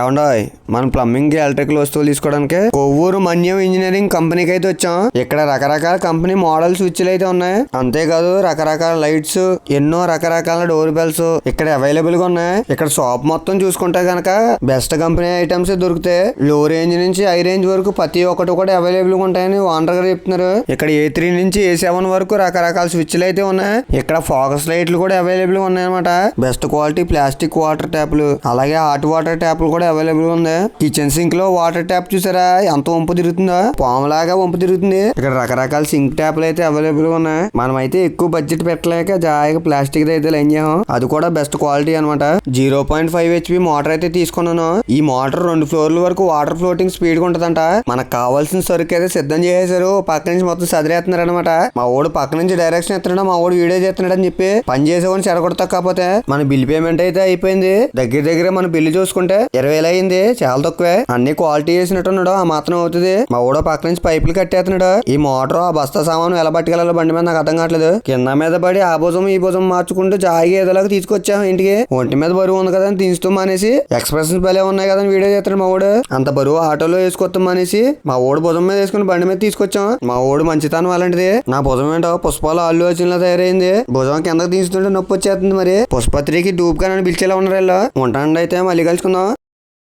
ఏమండాయ్ మనం plumbing electrical వస్తువులు తీసుకోవడానికి కొవ్వూరు మన్యం ఇంజనీరింగ్ కంపెనీకి అయితే వచ్చాం. ఇక్కడ రకరకాల కంపెనీ మోడల్ స్విచ్లు అయితే ఉన్నాయి. అంతేకాదు రకరకాల లైట్స్ ఎన్నో రకరకాల డోర్ బెల్స్ ఇక్కడ అవైలబుల్గా ఉన్నాయి. ఇక్కడ షాప్ మొత్తం చూసుకుంటే గనక బెస్ట్ కంపెనీ ఐటమ్స్ దొరుకుతాయి లో రేంజ్ నుంచి హై రేంజ్ వరకు ప్రతి ఒక్కటి కూడా అవైలబుల్గా ఉంటాయని ఓనర్ గారు చెప్తున్నారు. ఇక్కడ ఏ త్రీ నుంచి ఏ సెవెన్ వరకు రకరకాల స్విచ్లు అయితే ఉన్నాయి. ఇక్కడ ఫోకస్ లైట్లు కూడా అవైలబుల్గా ఉన్నాయి బెస్ట్ క్వాలిటీ ప్లాస్టిక్ వాటర్ ట్యాప్లు అలాగే హాట్ వాటర్ ట్యాప్లు కూడా అవైలబుల్ ఉంది. కిచెన్ సింక్లో వాటర్ ట్యాప్ చూసారా? ఎంత వంపు తిరుగుతుందో? పాములాగా వంపు తిరుగుతుంది. ఇక్కడ రకరకాల సింక్ ట్యాప్లు అయితే అవైలబుల్ ఉన్నాయి. మనం అయితే ఎక్కువ బడ్జెట్ పెట్టలేక జాయిగా ప్లాస్టిక్ అయితే లైన్ చేయం అది కూడా బెస్ట్ క్వాలిటీ అనమాట zero point five HP motor అయితే తీసుకున్నాను. ఈ మోటార్ రెండు ఫ్లోర్ల వరకు వాటర్ ఫ్లోటింగ్ స్పీడ్గా ఉంటదంట. మనకు కావాల్సిన సరుకు అయితే సిద్ధం చేసేసారు పక్క నుంచి మొత్తం సదిరేస్తున్నారు అనమాట మా ఓడు పక్క నుంచి డైరెక్షన్ ఎత్తున్నాడు మా ఓడు వీడియో చేస్తున్నాడు అని చెప్పి పని చేసేవాడిని చెడగొడతా కాకపోతే మన బిల్ పేమెంట్ అయితే అయిపోయింది. దగ్గర దగ్గర మన బిల్లు చూసుకుంటే ఇరవై వేలు అయింది చాలా తక్కువే. అన్ని క్వాలిటీ చేసినట్టున్నాడు ఆ మాత్రం అవుతుంది. మా ఊడో పక్క నుంచి పైపులు కట్టేస్తున్నాడు ఈ మోటార్ ఆ బస్తా సామాను ఎలా పట్టుకెళ్ళాలో బండి మీద నాకు అర్థం కావట్లేదు. కింద మీద పడి ఆ భుజం ఈ భుజం మార్చుకుంటూ జాయిగా ఏదోలాగా తీసుకొచ్చాం ఇంటికి. ఒంటి మీద బరువు ఉంది కదా అని తీస్తూ మానేసి ఎక్స్ప్రెషన్స్ భలే ఉన్నాయి కదా అని వీడియో చేస్తాడు మా ఊడు. అంత బరువు ఆటోలో వేసుకొస్తాం మానేసి మా ఊడు భుజం మీద వేసుకుని బండి మీద తీసుకొచ్చాం. మా ఊడు మంచితనం అలాంటిది. నా భుజం ఏంటో పుష్పాలు అల్లు వచ్చినలా తయారైంది. భుజం కిందకి తీసుకుంటే నొప్పి వచ్చేస్తుంది మరి. పుష్పత్రికి డూప్ కానీ పిలిచేలా ఉన్నారు వీళ్ళు. ఉంటాండి అయితే మళ్ళీ కలుసుకుందాం.